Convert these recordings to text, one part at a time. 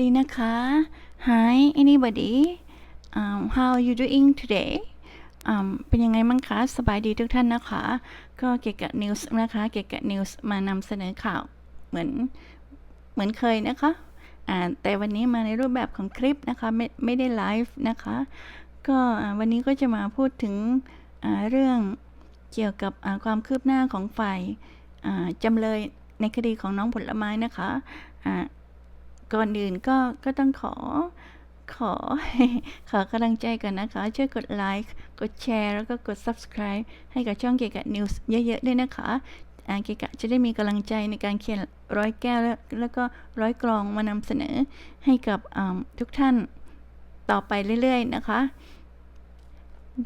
ดีนะคะ Hi anybody um, how you doing today um, เป็นยังไงบ้างคะ สบายดีทุกท่านนะคะ ก็เกี่ยวกับ news นะคะ เกี่ยวกับ news มานำเสนอข่าวเหมือนเหมือนเคยนะคะแต่วันนี้มาในรูปแบบของคลิปนะคะ ไม่ไม่ได้ไลฟ์นะคะ ก็วันนี้ก็จะมาพูดถึงเรื่องเกี่ยวกับความคืบหน้าของฝ่ายจำเลยในคดีของน้องผลไม้นะคะ ก่อนอื่นก็ก็ต้องขอขอขอกำลังใจกันนะคะ ช่วยกดไลค์กดแชร์แล้วก็กด subscribe ให้กับช่องเกกับ News เยอะๆด้วยนะคะอ่าเกกับจะได้มีกำลังใจในการเขียนร้อยแก้วแล้วแล้วก็ร้อยกรองมานำเสนอให้กับทุกท่านต่อไปเรื่อยๆนะคะ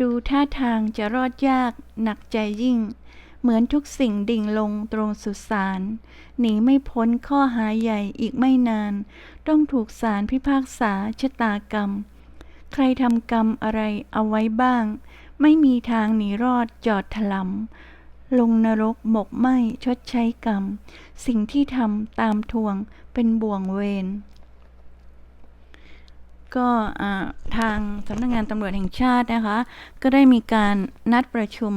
ดูท่าทางจะรอดยากหนักใจยิ่ง เหมือนทุกสิ่งดิ่งลงตรงสุสานหนีไม่พ้นข้อหาใหญ่อีกไม่นาน ต้องถูกศาลพิพากษาชะตากรรม ใครทำกรรมอะไรเอาไว้บ้าง ไม่มีทางหนีรอดจอดถลำลงนรกหมกไหมชดใช้กรรม สิ่งที่ทำตามทวงเป็นบ่วงเวรก็ทางสำนักงานตำรวจแห่งชาตินะคะ ก็ได้มีการนัดประชุม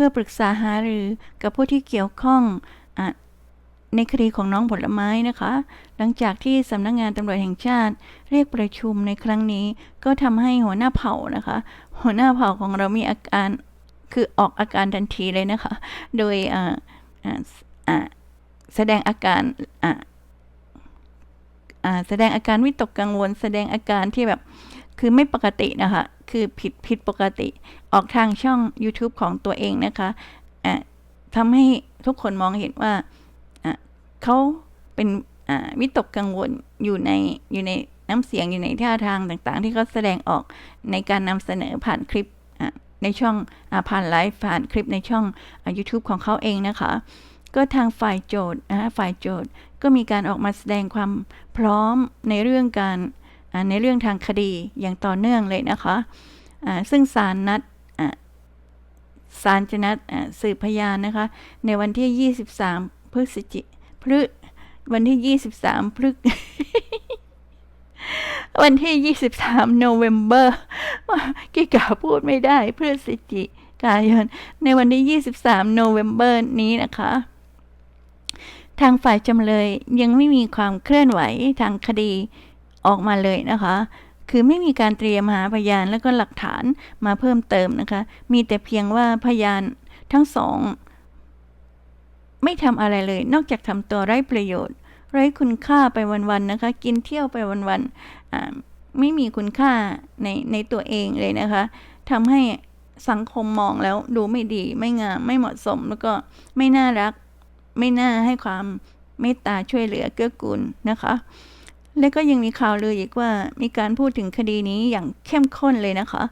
พื่อปรึกษาหารือกับผู้ที่เกี่ยวข้องอในคดีของน้องผลไม้นะคะ หลังจากที่สำนักงานตำรวจแห่งชาติ เรียกประชุมในครั้งนี้ ก็ทำให้หัวหน้าเผ่านะคะ หัวหน้าเผ่าของเรามีอาการคือออกอาการทันทีเลยนะคะ โดยแสดงอาการแสดงอาการวิตกกังวล แสดงอาการที่แบบ คือไม่ปกตินะคะ คือผิดผิดปกติ ออกทางช่อง YouTube ของตัวเองนะคะอ่าทำให้ทุกคนมองเห็นว่าเขาเป็นวิตกกังวลอยู่ในอยู่ในน้ำเสียงอยู่ในท่าทางต่างๆ ที่เขาแสดงออกในการนำเสนอผ่านคลิปในช่องอผ่านไลฟ์ผ่านคลิปในช่องอ YouTube ของเขาเองนะคะ ก็ทางฝ่ายโจทย์นะฝ่ายโจทย์ก็มีการออกมาแสดงความพร้อมในเรื่องการ ในเรื่องทางคดีอย่างต่อเนื่องเลยนะคะซึ่งศาลนัดศาลจะนัดสืบพยานนะคะ ในวันที่ 23 พฤศจิพฤวันที่ 23 พฤวันที่ 23 โนเวมเบอร์กิกาพูดไม่ได้พฤศจิกายน ในวันที่ 23 โนเวมเบอร์นี้นะคะ ทางฝ่ายจำเลยยังไม่มีความเคลื่อนไหวทางคดี ออกมาเลยนะคะ คือไม่มีการเตรียมหาพยานและก็หลักฐานมาเพิ่มเติมนะคะ มีแต่เพียงว่าพยานทั้งสอง ไม่ทำอะไรเลย นอกจากทำตัวไร้ประโยชน์ ไร้คุณค่าไปวันๆนะคะ กินเที่ยวไปวันๆไม่มีคุณค่าในในตัวเองเลยนะคะทำให้สังคมมองแล้วดูไม่ดีไม่งามไม่เหมาะสมแล้วก็ไม่น่ารัก ไม่น่าให้ความเมตตาช่วยเหลือเกื้อกูลนะคะ และก็ยังมีข่าวลืออีกว่ามีการพูดถึงคดีนี้อย่างเข้มข้นเลยนะคะ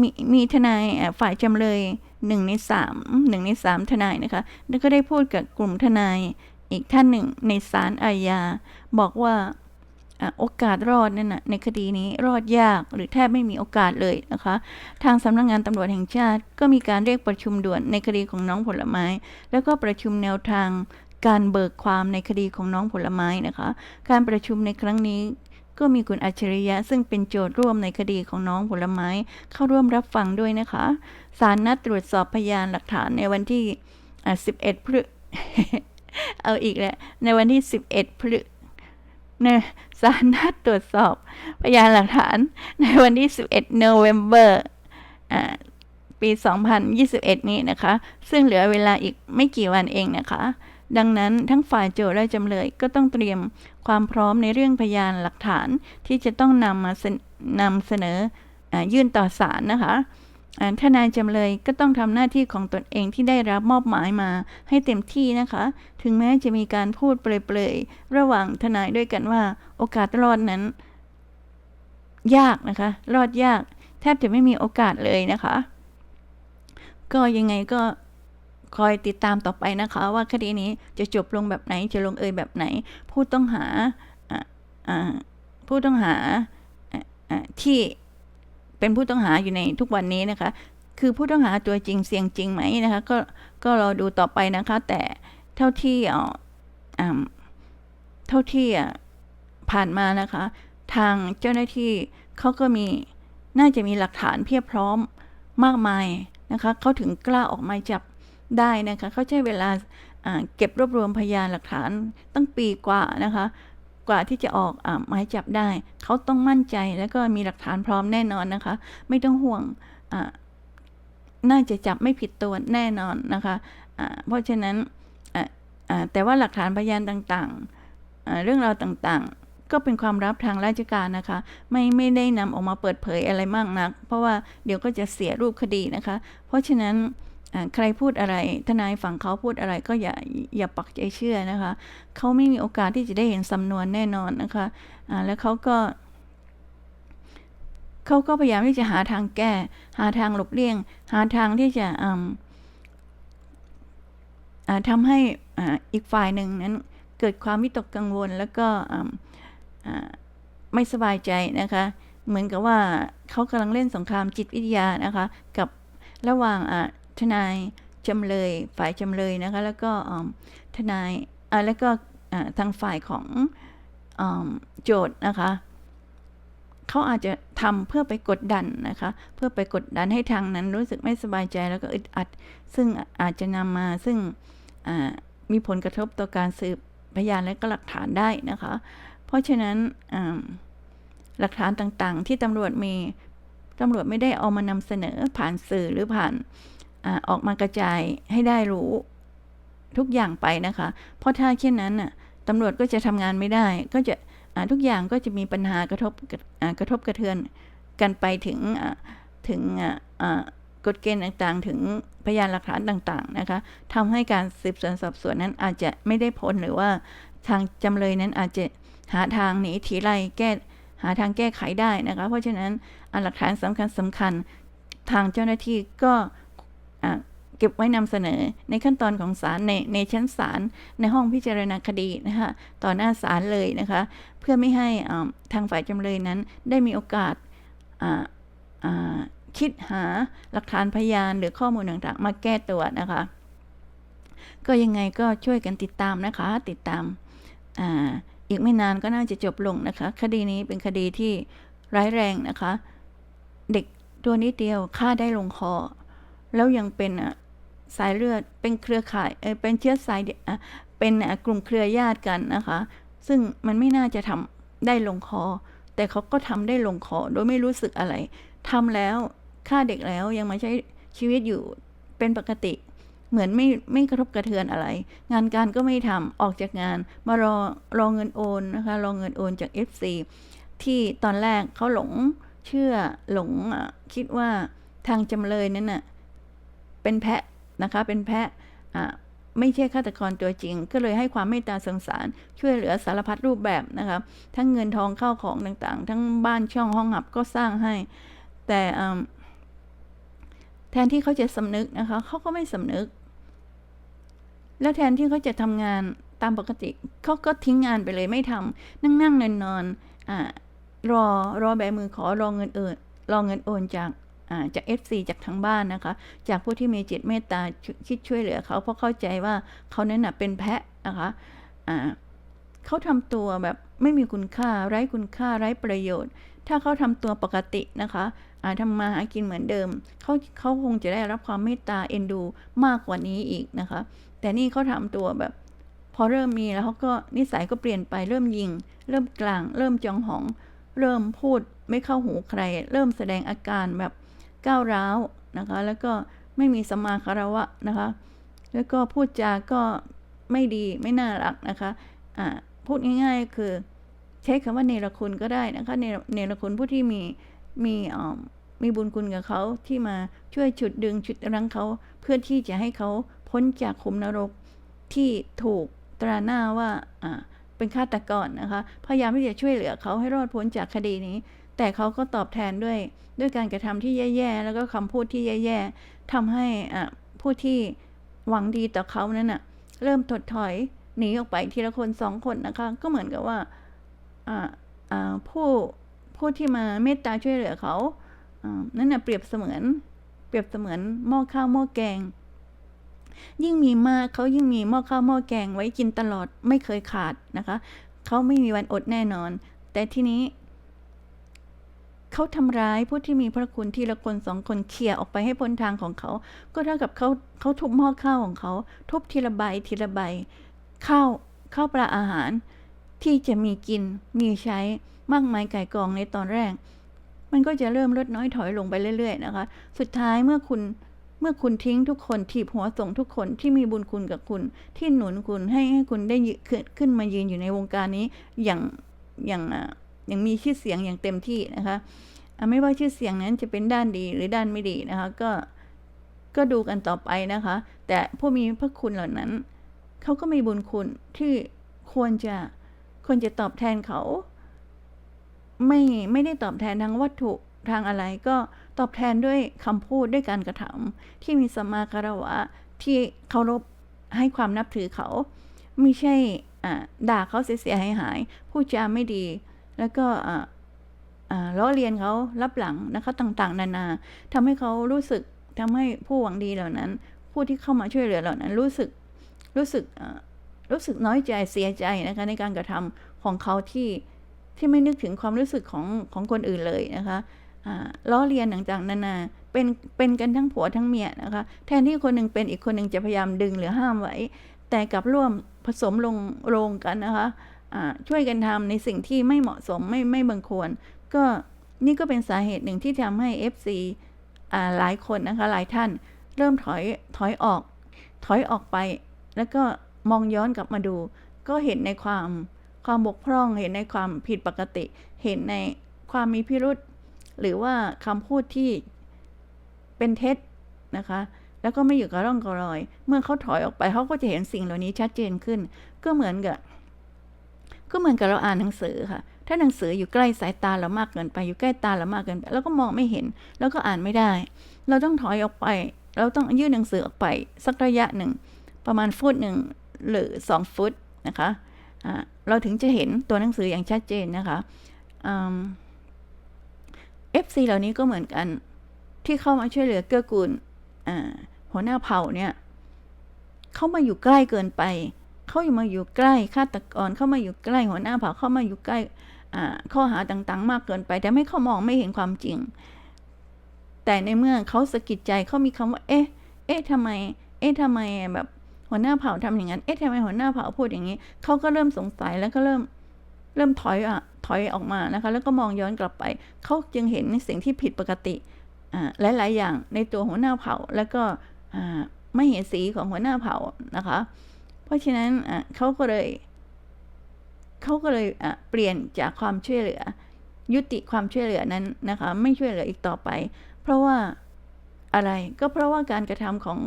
มีมีทนายฝ่ายจำเลยหนึ่งในสามหนึ่งในสามทนายนะคะ แล้วก็ได้พูดกับกลุ่มทนายอีกท่านหนึ่งในศาลอาญาบอกว่าอ่าโอกาสรอดนั่นนะในคดีนี้รอดยากหรือแทบไม่มีโอกาสเลยนะคะ ทางสำนักงงานตำรวจแห่งชาติ ก็มีการเรียกประชุมด่วนในคดีของน้องผลไม้ แล้วก็ประชุมแนวทาง การเบิกความในคดีของน้องผลไม้นะคะ การประชุมในครั้งนี้ก็มีคุณอัจฉริยะซึ่งเป็นโจทย์ร่วมในคดีของน้องผลไม้เข้าร่วมรับฟังด้วยนะคะศาลนัดตรวจสอบพยานหลักฐานในวันที่ 11 พฤเอาอีกแล้วในวันที่ 11 พฤนี่ยศาลนัดตรวจสอบพยานหลักฐานในวันที่ 11โนเวมเบอร์อ่าปี 2021 นี้นะคะ ซึ่งเหลือเวลาอีกไม่กี่วันเองนะคะ ดังนั้นทั้งฝ่ายโจทย์และจำเลยก็ต้องเตรียมความพร้อมในเรื่องพยานหลักฐานที่จะต้องนำมานำเสนออยื่นต่อศาลนะคะทนายจำเลยก็ต้องทำหน้าที่ของตนเองที่ได้รับมอบหมายมาให้เต็มที่นะคะ ถึงแม้จะมีการพูดเปลยๆ ระหว่างทนายด้วยกันว่าโอกาสรอดนั้น ยากนะคะ รอดยาก แทบจะไม่มีโอกาสเลยนะคะ ก็ยังไงก็ คอยติดตามต่อไปนะคะ ว่าคดีนี้จะจบลงแบบไหนจะลงเอยแบบไหน ผู้ต้องหาผู้ต้องหาที่เป็นผู้ต้องหาอยู่ในทุกวันนี้นะคะ คือผู้ต้องหาตัวจริงเสียงจริงไหมนะคะ ก็ก็รอดูต่อไปนะคะ แต่เท่าที่เท่าที่ผ่านมานะคะ ทางเจ้าหน้าที่เขาก็มีน่าจะมีหลักฐานเพียบพร้อมมากมายนะคะเขาถึงกล้าออกมาจับ ได้นะคะเขาใช้เวลาเก็บรวบรวมพยานหลักฐานตั้งปีกว่านะคะ กว่าที่จะออกอหมายจับได้ เขาต้องมั่นใจแล้วก็มีหลักฐานพร้อมแน่นอนนะคะ ไม่ต้องห่วงน่าจะจับไม่ผิดตัวแน่นอนนะคะอ่าเพราะฉะนั้นแต่ว่าหลักฐานพยานต่างๆ เรื่องราวต่างๆ ก็เป็นความลับทางราชการนะคะ ไม่ไม่ได้นำออกมาเปิดเผยอะไรมากนัก เพราะว่าเดี๋ยวก็จะเสียรูปคดีนะคะ เพราะฉะนั้น ใครพูดอะไร ทนายฝั่งเขาพูดอะไรก็อย่าอย่าปักใจเชื่อนะคะ เขาไม่มีโอกาสที่จะได้เห็นสำนวนแน่นอนนะคะอ่าแล้วเขาก็เขาก็พยายามที่จะหาทางแก้ หาทางหลบเลี่ยง หาทางที่จะทำให้อีกฝ่ายหนึ่งนั้นเกิดความวิตกกังวลแล้วก็ไม่สบายใจนะคะ เหมือนกับว่าเขากำลังเล่นสงครามจิตวิทยานะคะ กับระหว่างอ่ ทนายจำเลยฝ่ายจำเลยนะคะแล้วก็ทนายแล้วก็ทางฝ่ายของอโจทย์นะคะเขาอาจจะทำเพื่อไปกดดันนะคะ เพื่อไปกดดันให้ทางนั้นรู้สึกไม่สบายใจแล้วก็อึดอัด ซึ่งอาจจะนำมาซึ่งมีผลกระทบต่อการสืบพยานและก็หลักฐานได้นะคะ เพราะฉะนั้นหลักฐานต่างๆ ที่ตำรวจมีตำรวจไม่ได้เอามานำเสนอผ่านสื่อหรือผ่าน อออกมากระจายให้ได้รู้ทุกอย่างไปนะคะ เพราะถ้าเช่นนั้นน่ะตำรวจก็จะทำงานไม่ได้ ก็จะทุกอย่างก็จะมีปัญหากระทบกระทบกระเทือนกันไปถึงถึงกฎเกณฑ์ต่างๆ ถึงพยานหลักฐานต่างๆนะคะทำให้การสืบสวนสอบสวนนั้นอาจจะไม่ได้ผลหรือว่าทางจำเลยนั้นอาจจะหาทางหนีทีไล่แก้หาทางแก้ไขได้นะคะ เพราะฉะนั้นอ่าหลักฐานสำคัญสำคัญทางเจ้าหน้าที่ก็ เก็บไว้นำเสนอในขั้นตอนของศาลในในชั้นศาลในห้องพิจารณาคดีนะคะต่อหน้าศาลเลยนะคะ เพื่อไม่ให้ทางฝ่ายจำเลยนั้นได้มีโอกาสคิดหาหลักฐานพยานหรือข้อมูลต่างๆ มาแก้ตัวนะคะ ก็ยังไงก็ช่วยกันติดตามนะคะ ติดตามออีกไม่นานก็น่าจะจบลงนะคะ คดีนี้เป็นคดีที่ร้ายแรงนะคะ เด็กตัวนิดเดียวฆ่าได้ลงคอ แล้วยังเป็น สายเลือดเป็นเครือข่ายเออเป็นเชื้อสายเป็นกลุ่มเครือญาติกันนะคะ ซึ่งมันไม่น่าจะทำได้ลงคอ แต่เขาก็ทำได้ลงคอโดยไม่รู้สึกอะไรทำแล้วฆ่าเด็กแล้วยังมาใช้ชีวิตอยู่เป็นปกติ เหมือนไม่ไม่กระทบกระเทือนอะไร งานการก็ไม่ทำออกจากงานมารอรอเงินโอนนะคะรอเงินโอนจาก FC ที่ตอนแรกเขาหลงเชื่อหลงคิดว่าทางจำเลยนั้นน่ะเป็นแพะ นะคะ เป็นแพะไม่ใช่ฆาตกรตัวจริง ก็เลยให้ความเมตตาสงสาร ช่วยเหลือสารพัดรูปแบบนะคะทั้งเงินทองเข้าของต่างๆ ทั้งบ้านช่องห้องหับก็สร้างให้ แต่แทนที่เขาจะสำนึกนะคะเขาก็ไม่สำนึก แล้วแทนที่เขาจะทำงานตามปกติเขาก็ทิ้งงานไปเลยไม่ทำนั่งนั่งนอนนอนอรอรอแบมือขอรอเงินเอินรอเงินโอนจาก จาก FC จากทางบ้านนะคะ จากผู้ที่มีจิตเมตตาคิดช่วยเหลือเขาเพราะเข้าใจว่าเขานั้นนะเป็นแพะนะคะเขาทำตัวแบบไม่มีคุณค่าไร้คุณค่าไร้ประโยชน์ ถ้าเขาทำตัวปกตินะคะอาทำมาหากินเหมือนเดิมเขาเขาคงจะได้รับความเมตตาเอ็นดูมากกว่านี้อีกนะคะ แต่นี่เขาทำตัวแบบพอเริ่มมีแล้วเขาก็นิสัยก็เปลี่ยนไปเริ่มยิง เริ่มกลาง เริ่มจองหอง เริ่มพูดไม่เข้าหูใคร เริ่มแสดงอาการแบบ ก้าวร้าวนะคะแล้วก็ไม่มีสมาคารวะนะคะ แล้วก็พูดจาก็ไม่ดีไม่น่ารักนะคะอ่าพูดง่ายๆคือใช้คำว่าเนรคุณก็ได้นะคะเนรเนรคุณผู้ที่มีมีมีบุญคุณกับเขาที่มาช่วยฉุดดึงฉุดรั้งเขาเพื่อที่จะให้เขาพ้นจากขุมนรกที่ถูกตราหน้าว่าเป็นฆาตกรนะคะพยายามที่จะช่วยเหลือเขาให้รอดพ้นจากคดีนี้ แต่เขาก็ตอบแทนด้วยด้วยการกระทำที่แย่ๆ แล้วก็คำพูดที่แย่ๆทำให้อ่าผู้ที่หวังดีต่อเขานั้นน่ะเริ่มถดถอยหนีออกไปทีละคนสองคนนะคะ ก็เหมือนกับว่าอ่าอ่าผู้ผู้ที่มาเมตตาช่วยเหลือเขาอ่านั่นน่ะเปรียบเสมือน เปรียบเสมือนหม้อข้าวหม้อแกง ยิ่งมีมากเขายิ่งมีหม้อข้าวหม้อแกงไว้กินตลอดไม่เคยขาดนะคะเขาไม่มีวันอดแน่นอน แต่ทีนี้ เขาทำร้ายผู้ที่มีพระคุณทีละคนสองคนเคลียร์ออกไปให้พ้นทางของเขา ก็เท่ากับเขาเขาทุบหม้อข้าวของเขา ทุบทีละใบทีละใบข้าวข้าวปลาอาหาร ที่จะมีกินมีใช้มากมายไก่กองในตอนแรก มันก็จะเริ่มลดน้อยถอยลงไปเรื่อย ๆ นะคะ สุดท้ายเมื่อคุณเมื่อคุณทิ้งทุกคนถีบหัวส่งทุกคนที่มีบุญคุณกับคุณ ที่หนุนคุณให้ให้คุณได้ขึ้นขึ้นมายืนอยู่ในวงการนี้อย่างอย่าง อย่างมีชื่อเสียงอย่างเต็มที่นะคะไม่ว่าชื่อเสียงนั้นจะเป็นด้านดีหรือด้านไม่ดีนะคะก็ก็ดูกันต่อไปนะคะ แต่ผู้มีพระคุณเหล่านั้นเขาก็มีบุญคุณที่ควรจะควรจะตอบแทนเขา ไม่ไม่ได้ตอบแทนทางวัตถุทางอะไรก็ตอบแทนด้วยคำพูดด้วยการกระทำที่มีสมาคารวะที่เคารพให้ความนับถือเขา ไม่ใช่ด่าเขาเสียหายหายพูดจาไม่ดี แล้วก็ล้อเลียนเขารับหลังนะคะต่างๆ นานาทำให้เขารู้สึกทำให้ผู้หวังดีเหล่านั้น ผู้ที่เข้ามาช่วยเหลือเหล่านั้น รู้สึกรู้สึกรู้สึกน้อยใจเสียใจนะคะในการกระทำของเขาที่ที่ไม่นึกถึงความรู้สึกของของคนอื่นเลยนะคะล้อเลียนต่างๆนานาเป็นเป็นกันทั้งผัวทั้งเมียนะคะ แทนที่คนหนึ่งเป็นอีกคนหนึ่งจะพยายามดึงหรือห้ามไว้ แต่กลับร่วมผสมลงโรงกันนะคะ ช่วยกันทำในสิ่งที่ไม่เหมาะสมไม่ไม่บังควร ก็นี่ก็เป็นสาเหตุหนึ่งที่ทำให้ FC อ่าหลายคนนะคะหลายท่านเริ่มถอยถอยออก ถอยออกไป แล้วก็มองย้อนกลับมาดู ก็เห็นในความความบกพร่อง เห็นในความผิดปกติ เห็นในความมีพิรุษหรือว่าคำพูดที่เป็นเท็จนะคะ แล้วก็ไม่อยู่กับร่องกับรอย เมื่อเขาถอยออกไปเขาก็จะเห็นสิ่งเหล่านี้ชัดเจนขึ้น ก็เหมือนกับ ก็เหมือนกับเราอ่านหนังสือค่ะ ถ้าหนังสืออยู่ใกล้สายตาเรามากเกินไป อยู่ใกล้ตาเรามากเกินไป แล้วก็มองไม่เห็น แล้วก็อ่านไม่ได้ เราต้องถอยออกไป เราต้องยื่นหนังสือออกไป สักระยะหนึ่ง ประมาณฟุตหนึ่งหรือสองฟุตนะคะอ่าเราถึงจะเห็นตัวหนังสืออย่างชัดเจนนะคะเอฟซีเหล่านี้ก็เหมือนกันที่เข้ามาช่วยเหลือเกื้อกูลหัวหน้าเผ่าเนี่ย เข้ามาอยู่ใกล้เกินไป เขาอยู่มาอยู่ใกล้ฆาตกรเข้ามาอยู่ใกล้หัวหน้าเผ่าเข้ามาอยู่ใกล้ข้อหาต่างๆ มากเกินไปแต่ไม่เขามองไม่เห็นความจริง แต่ในเมื่อเขาสะกิดใจเขามีคำว่า เอ๊ะ เอ๊ะทำไม เอ๊ะทำไมแบบหัวหน้าเผ่าทำอย่างนั้น เอ๊ะทำไมหัวหน้าเผ่าพูดอย่างนี้เขาก็เริ่มสงสัยแล้วก็เริ่มเริ่มถอยอะถอยออกมานะคะ แล้วก็มองย้อนกลับไป เขาจึงเห็นในสิ่งที่ผิดปกติหลาย ๆ อย่างในตัวหัวหน้าเผ่าแล้วก็ไม่เห็นสีของหัวหน้าเผ่านะคะ ราะฉะนั้นเขาก็เลยเขาก็เลยเปลี่ยนจากความช่วยเหลือ ยุติความช่วยเหลือนั้นนะคะ ไม่ช่วยเหลืออีกต่อไป เพราะว่าอะไรก็เพราะว่าการกระทำของ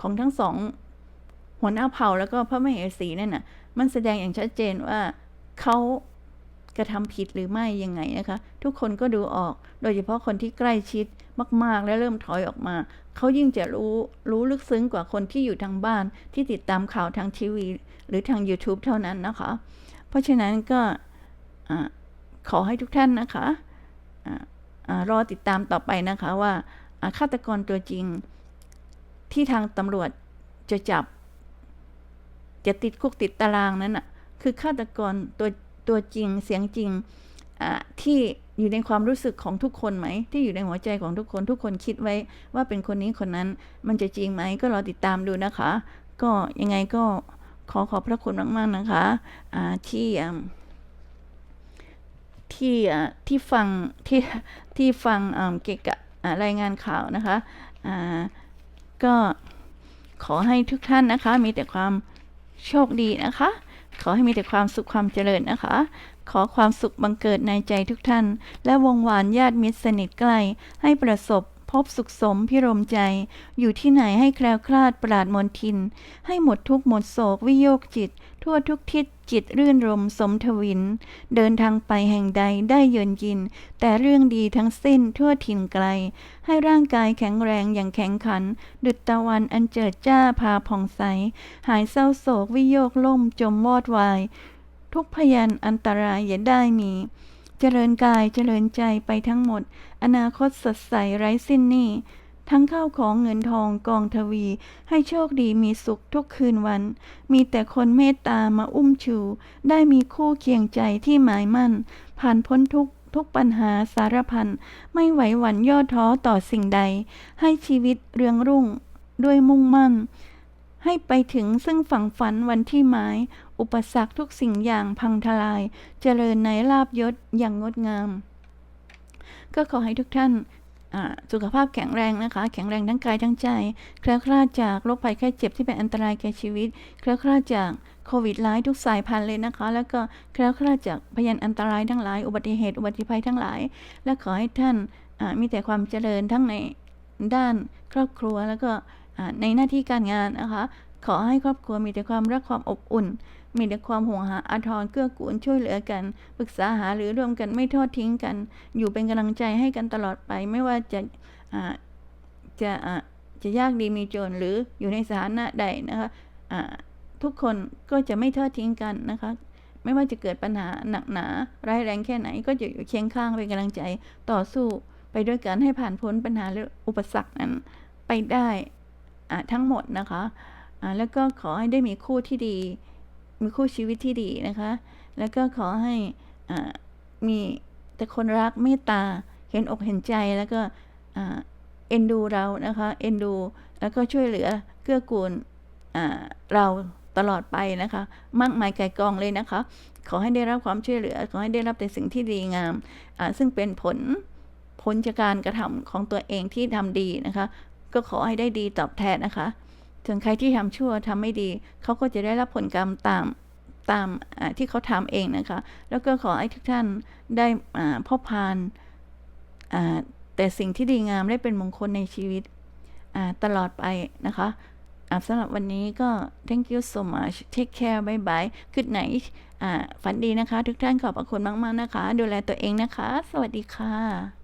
ของทั้งสองหัวหน้าเผ่าแล้วก็พระมเหสีนั่นน่ะ มันแสดงอย่างชัดเจนว่าเขา กระทำผิดหรือไม่ยังไงนะคะ ทุกคนก็ดูออก โดยเฉพาะคนที่ใกล้ชิดมาก ๆ และเริ่มถอยออกมา เขายิ่งจะรู้รู้ลึกซึ้งกว่าคนที่อยู่ทางบ้านที่ติดตามข่าวทางทีวี หรือทาง YouTube เท่านั้นนะคะ เพราะฉะนั้นก็ขอให้ทุกท่านนะคะอ่าอ่ารอติดตามต่อไปนะคะว่าฆาตกรตัวจริง ที่ทางตำรวจจะจับ จะติดคุกติดตารางนั้นน่ะคือฆาตกรตัว ตัวจริงเสียงจริงที่อยู่ในความรู้สึกของทุกคนไหม ที่อยู่ในหัวใจของทุกคนทุกคนคิดไว้ว่าเป็นคนนี้คนนั้นมันจะจริงไหมก็รอติดตามดูนะคะ ก็ยังไงก็ขอขอบพระคุณมาก ๆ นะคะที่ที่ที่ฟังที่ที่ฟังเกี่ยวกับรายงานข่าวนะคะก็ขอให้ทุกท่านนะคะมีแต่ความโชคดีนะคะ ขอให้มีแต่ความสุขความเจริญนะคะ ขอความสุขบังเกิดในใจทุกท่าน และวงหวานญาติมิตรสนิทใกล้ให้ประสบ พบสุขสมพิรมใจ อยู่ที่ไหนให้แคล้วคลาดปราดมนทิน ให้หมดทุกหมดโศกวิโยคจิต ทั่วทุกทิศจิตรื่นรมสมทวิน เดินทางไปแห่งใดได้เยินยิน แต่เรื่องดีทั้งสิ้นทั่วถิ่นไกล ให้ร่างกายแข็งแรงอย่างแข็งขัน ดุจตะวันอันเจิดจ้าพาผ่องใส หายเศร้าโศกวิโยกล่มจมวอดวาย ทุกพยันอันตรายอย่าได้มี เจริญกายเจริญใจไปทั้งหมด อนาคตสดใสไร้สิ้นนี้ทั้งข้าวของเงินทองกองทวี ให้โชคดีมีสุขทุกคืนวัน มีแต่คนเมตตามาอุ้มชู ได้มีคู่เคียงใจที่หมายมั่น ผ่านพ้นทุกทุกปัญหาสารพันไม่ไหวหวั่นย่อท้อต่อสิ่งใด ให้ชีวิตเรืองรุ่งด้วยมุ่งมั่น ให้ไปถึงซึ่งฝั่งฝันวันที่หมาย อุปสรรคทุกสิ่งอย่างพังทลาย เจริญในลาบยศอย่างงดงาม ก็ขอให้ทุกท่านสุขภาพแข็งแรงนะคะ แข็งแรงทั้งกายทั้งใจ แคล้วคลาดจากโรคภัยแค่เจ็บที่เป็นอันตรายแก่ชีวิต แคล้วคลาดจากโควิดร้ายทุกสายพันธุ์เลยนะคะ แล้วก็แคล้วคลาดจากพยานอันตรายทั้งหลาย อุบัติเหตุ อุบัติภัยทั้งหลาย และขอให้ท่านมีแต่ความเจริญทั้งในด้านครอบครัวแล้วก็ในหน้าที่การงานนะคะ ขอให้ครอบครัวมีแต่ความรักความอบอุ่น มีแต่ความห่วงหาอาทรเกื้อกูลช่วยเหลือกัน ปรึกษาหาหรือร่วมกันไม่ทอดทิ้งกัน อยู่เป็นกำลังใจให้กันตลอดไปไม่ว่าจะจะจะยากดีมีจนหรืออยู่ในสถานะใดนะคะทุกคนก็จะไม่ทอดทิ้งกันนะคะ ไม่ว่าจะเกิดปัญหาหนักหนาร้ายแรงแค่ไหน ก็จะอยู่เคียงข้างเป็นกำลังใจต่อสู้ไปด้วยกันให้ผ่านพ้นปัญหาหรืออุปสรรคนั้นไปได้ทั้งหมดนะคะอ่าแล้วก็ขอให้ได้มีคู่ที่ดี มีคู่ชีวิตที่ดีนะคะ แล้วก็ขอให้มีแต่คนรักเมตตาเห็นอกเห็นใจแล้วก็เอ็นดูเรานะคะเอ็นดูแล้วก็ช่วยเหลือเกื้อกูลเราตลอดไปนะคะ มากมายไก่กองเลยนะคะ ขอให้ได้รับความช่วยเหลือ ขอให้ได้รับแต่สิ่งที่ดีงามซึ่งเป็นผลผลจากการกระทำของตัวเองที่ทำดีนะคะ ก็ขอให้ได้ดีตอบแทนนะคะ ส่วนใครที่ทำชั่วทำไม่ดี เขาก็จะได้รับผลกรรมตามตามที่เขาทำเองนะคะ แล้วก็ขอให้ทุกท่านได้อ่าพบพานแต่สิ่งที่ดีงามได้เป็นมงคลในชีวิตตลอดไปนะคะสำหรับวันนี้ก็ thank you so much take care bye bye good night ฝันดีนะคะ ทุกท่านขอบพระคุณมาก ๆ นะคะ ดูแลตัวเองนะคะ สวัสดีค่ะ